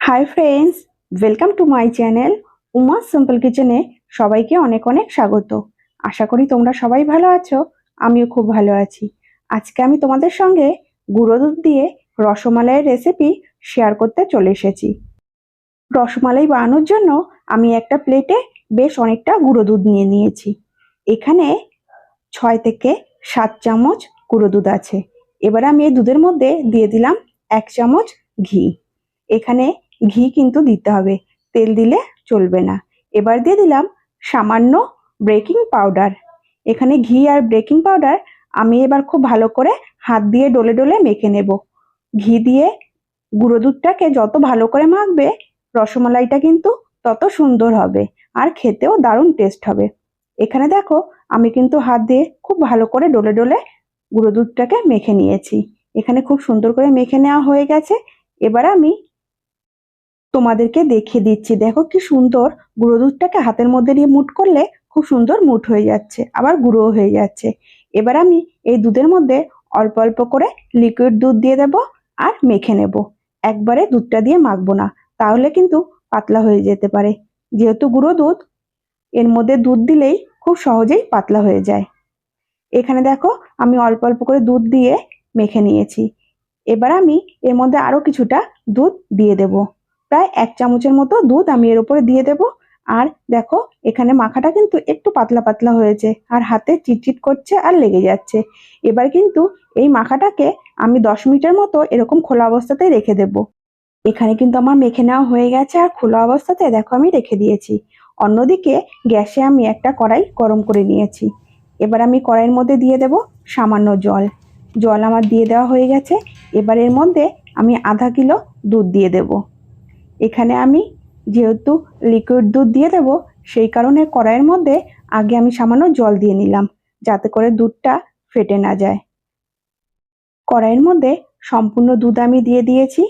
Hi friends welcome to my channel Uma simple কিচেনে সবাইকে অনেক অনেক স্বাগত। আশা করি তোমরা সবাই ভালো আছো, আমিও খুব ভালো আছি। আজকে আমি তোমাদের সঙ্গে গুঁড়ো দুধ দিয়ে রসমালাইয়ের রেসিপি শেয়ার করতে চলে এসেছি। রসমালাই বানানোর জন্য আমি একটা প্লেটে বেশ অনেকটা গুঁড়ো দুধ নিয়ে নিয়েছি। এখানে ছয় থেকে সাত চামচ গুঁড়ো দুধ আছে। এবার আমি এই দুধের মধ্যে দিয়ে দিলাম এক চামচ ঘি। এখানে ঘি কিন্তু দিতে হবে। তেল দিলে চলবে না। এবার দিয়ে দিলাম সামান্য ব্রেকিং পাউডার এখানে ঘি আর ব্রেকিং পাউডার আমি এবার খুব ভালো করে হাত দিয়ে ডলে ডলে মেখে নেব। ঘি দিয়ে গুঁড়ো দুধটাকে যত ভালো করে মাখবে, রসমালাইটা কিন্তু তত সুন্দর হবে আর খেতেও দারুণ টেস্ট হবে। এখানে দেখো আমি কিন্তু হাত দিয়ে খুব ভালো করে ডলে ডলে গুঁড়ো দুধটাকে মেখে নিয়েছি। এখানে খুব সুন্দর করে মেখে নেওয়া হয়ে গেছে। এবার আমি তোমাদেরকে দেখিয়ে দিচ্ছি। দেখো কি সুন্দর, গুঁড়ো দুধটাকে হাতের মধ্যে নিয়ে মুট করলে খুব সুন্দর মুট হয়ে যাচ্ছে, আবার গুঁড়ো হয়ে যাচ্ছে। এবার আমি এই দুধের মধ্যে অল্প অল্প করে লিকুইড দুধ দিয়ে দেব আর মেখে নেব। একবারে দুধটা দিয়ে মাখবো না, তাহলে কিন্তু পাতলা হয়ে যেতে পারে। যেহেতু গুঁড়ো দুধ, এর মধ্যে দুধ দিলেই খুব সহজেই পাতলা হয়ে যায়। এখানে দেখো আমি অল্প অল্প করে দুধ দিয়ে মেখে নিয়েছি। এবার আমি এর মধ্যে আরও কিছুটা দুধ দিয়ে দেব। প্রায় এক চামচের মতো দুধ আমি এর উপরে দিয়ে দেব। আর দেখো, এখানে মাখাটা কিন্তু একটু পাতলা পাতলা হয়েছে আর হাতে চিটচিট করছে আর লেগে যাচ্ছে। এবার কিন্তু এই মাখাটাকে আমি দশ মিনিটের মতো এরকম খোলা অবস্থাতেই রেখে দেব। এখানে কিন্তু আমার মেখে নেওয়া হয়ে গেছে আর খোলা অবস্থাতে দেখো আমি রেখে দিয়েছি। অন্যদিকে গ্যাসে আমি একটা কড়াই গরম করে নিয়েছি। এবার আমি কড়াইয়ের মধ্যে দিয়ে দেব সামান্য জল। জল আমার দিয়ে দেওয়া হয়ে গেছে। এবার এর মধ্যে আমি আধা কিলো দুধ দিয়ে দেব। এখানে আমি যেহেতু লিকুইড দুধ দিয়ে দেব, সেই কারণে কড়াইয়ের মধ্যে আগে আমি সামান্য জল দিয়ে নিলাম, যাতে করে দুধটা ফেটে না যায়। কড়াইয়ের মধ্যে সম্পূর্ণ দুধ আমি দিয়ে দিয়েছি,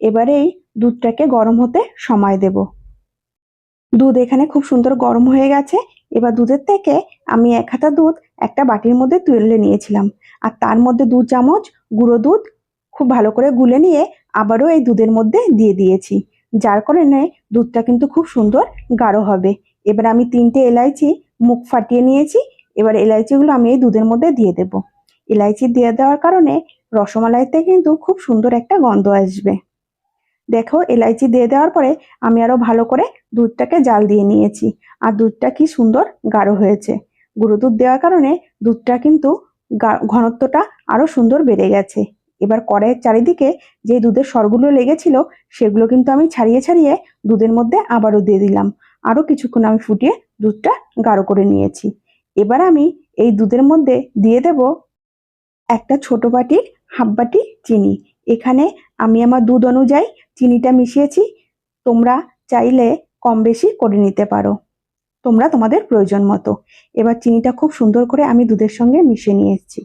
এবারে এই দুধটাকে গরম হতে সময় দেব। দুধ এখানে খুব সুন্দর গরম হয়ে গেছে, এবার দুধের থেকে আমি এক হাতা দুধ একটা বাটির মধ্যে তুলে নিয়েছিলাম, আর তার মধ্যে দু চামচ গুঁড়ো দুধ খুব ভালো করে গুলে নিয়ে আবারও এই দুধের মধ্যে দিয়ে দিয়েছি। যার কারণে দুধটা কিন্তু খুব সুন্দর গাঢ় হবে। এবার আমি তিনটে এলাইচি মুখ ফাটিয়ে নিয়েছি। এবার এলাইচিগুলো আমি এই দুধের মধ্যে দিয়ে দেব। এলাইচি দিয়ে দেওয়ার কারণে রসমালাইতে কিন্তু খুব সুন্দর একটা গন্ধ আসবে। দেখো, এলাইচি দিয়ে দেওয়ার পরে আমি আরও ভালো করে দুধটাকে জাল দিয়ে নিয়েছি। আর দুধটা কি সুন্দর গাঢ় হয়েছে। গুঁড়ো দুধ দেওয়ার কারণে দুধটা কিন্তু ঘনত্বটা আরও সুন্দর বেড়ে গেছে। এবার কড়াইয়ের চারিদিকে যে দুধের সরগুলো লেগেছিল, সেগুলো কিন্তু আমি ছাড়িয়ে ছাড়িয়ে দুধের মধ্যে আবারও দিয়ে দিলাম। আরও কিছুক্ষণ আমি ফুটিয়ে দুধটা গাঢ় করে নিয়েছি। এবার আমি এই দুধের মধ্যে দিয়ে দেব একটা ছোট বাটির হাফ বাটি চিনি। এখানে আমি আমার দুধ অনুযায়ী চিনিটা মিশিয়েছি। তোমরা চাইলে কম বেশি করে নিতে পারো। তোমরা তোমাদের প্রয়োজন মতো। এবার চিনিটা খুব সুন্দর করে আমি দুধের সঙ্গে মিশিয়ে নিয়ে এসেছি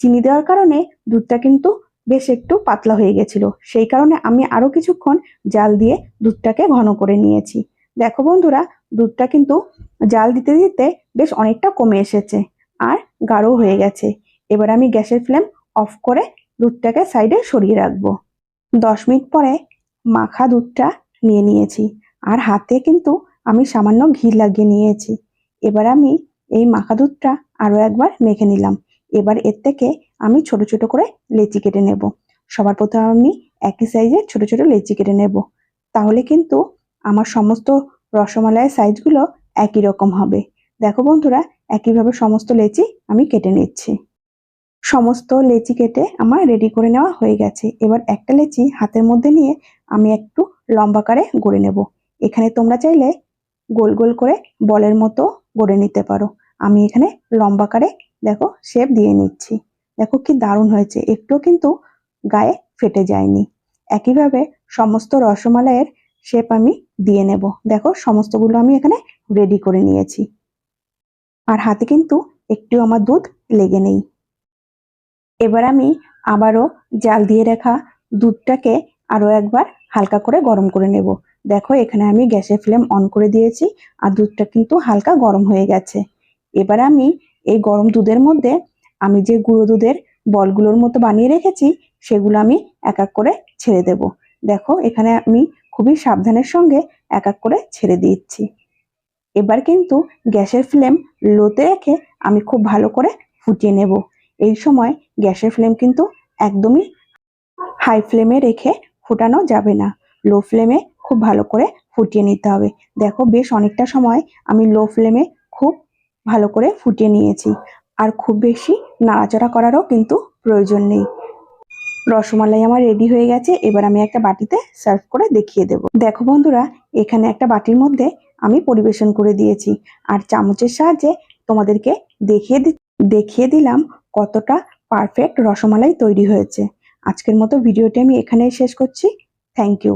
চিনি দেওয়ার কারণে দুধটা কিন্তু বেশ একটু পাতলা হয়ে গেছিল। সেই কারণে আমি আরও কিছুক্ষণ জাল দিয়ে দুধটাকে ঘন করে নিয়েছি। দেখো বন্ধুরা, দুধটা কিন্তু জাল দিতে দিতে বেশ অনেকটা কমে এসেছে আর গাঢ় হয়ে গেছে। এবার আমি গ্যাসের ফ্লেম অফ করে দুধটাকে সাইডে সরিয়ে রাখব। দশ মিনিট পরে মাখা দুধটা নিয়ে নিয়েছি আর হাতে কিন্তু আমি সামান্য ঘি লাগিয়ে নিয়েছি। এবার আমি এই মাখা দুধটা আরও একবার মেখে নিলাম। এবার এর থেকে আমি ছোট ছোট করে লেচি কেটে নেব। সবার প্রথমে আমি একই সাইজের ছোট ছোট লেচি কেটে নেব। তাহলে কিন্তু আমার সমস্ত রসমালাইয়ের সাইজগুলো একই রকম হবে। দেখো বন্ধুরা, একইভাবে সমস্ত লেচি আমি কেটে নিচ্ছি। সমস্ত লেচি কেটে আমার রেডি করে নেওয়া হয়ে গেছে। এবার একটা লেচি হাতের মধ্যে নিয়ে আমি একটু লম্বা করে গড়ে নেব। এখানে তোমরা চাইলে গোল গোল করে বলের মতো গড়ে নিতে পারো। আমি এখানে লম্বা করে দেখো শেপ দিয়ে নিচ্ছি। দেখো কি দারুণ হয়েছে। একটুও কিন্তু গায়ে ফেটে যায়নি। একইভাবে সমস্ত রসমালাইয়ের শেপ আমি দিয়ে নেব। দেখো সমস্তগুলো আমি এখানে রেডি করে নিয়েছি। আর হাতে কিন্তু একটু আমার দুধ লেগে নেই। এবার আমি আবারও জাল দিয়ে রাখা দুধটাকে আরও একবার হালকা করে গরম করে নেব। দেখো এখানে আমি গ্যাসের ফ্লেম অন করে দিয়েছি আর দুধটা কিন্তু হালকা গরম হয়ে গেছে। এবার আমি এই গরম দুধের মধ্যে আমি যে গুঁড়ো দুধের বলগুলোর মতো বানিয়ে রেখেছি, সেগুলো আমি এক এক করে ছেড়ে দেব। দেখো, এখানে আমি খুবই সাবধানের সঙ্গে এক এক করে ছেড়ে দিচ্ছি। এবার কিন্তু গ্যাসের ফ্লেম লোতে রেখে আমি খুব ভালো করে ফুটিয়ে নেব। এই সময় গ্যাসের ফ্লেম কিন্তু একদমই হাই ফ্লেমে রেখে ফুটানো যাবে না। লো ফ্লেমে খুব ভালো করে ফুটিয়ে নিতে হবে। দেখো, বেশ অনেকটা সময় আমি লো ফ্লেমে খুব ভালো করে ফুটিয়ে নিয়েছি। আর খুব বেশি নাড়াচাড়া করারও কিন্তু প্রয়োজন নেই। রসমালাই আমার রেডি হয়ে গেছে, এবার আমি একটা বাটিতে সার্ভ করে দেখিয়ে দেব। দেখো বন্ধুরা, এখানে একটা বাটির মধ্যে আমি পরিবেশন করে দিয়েছি। আর চামচের সাহায্যে তোমাদেরকে দেখিয়ে দেখিয়ে দিলাম কতটা পারফেক্ট রসমালাই তৈরি হয়েছে। আজকের মতো ভিডিওটি আমি এখানেই শেষ করছি। Thank you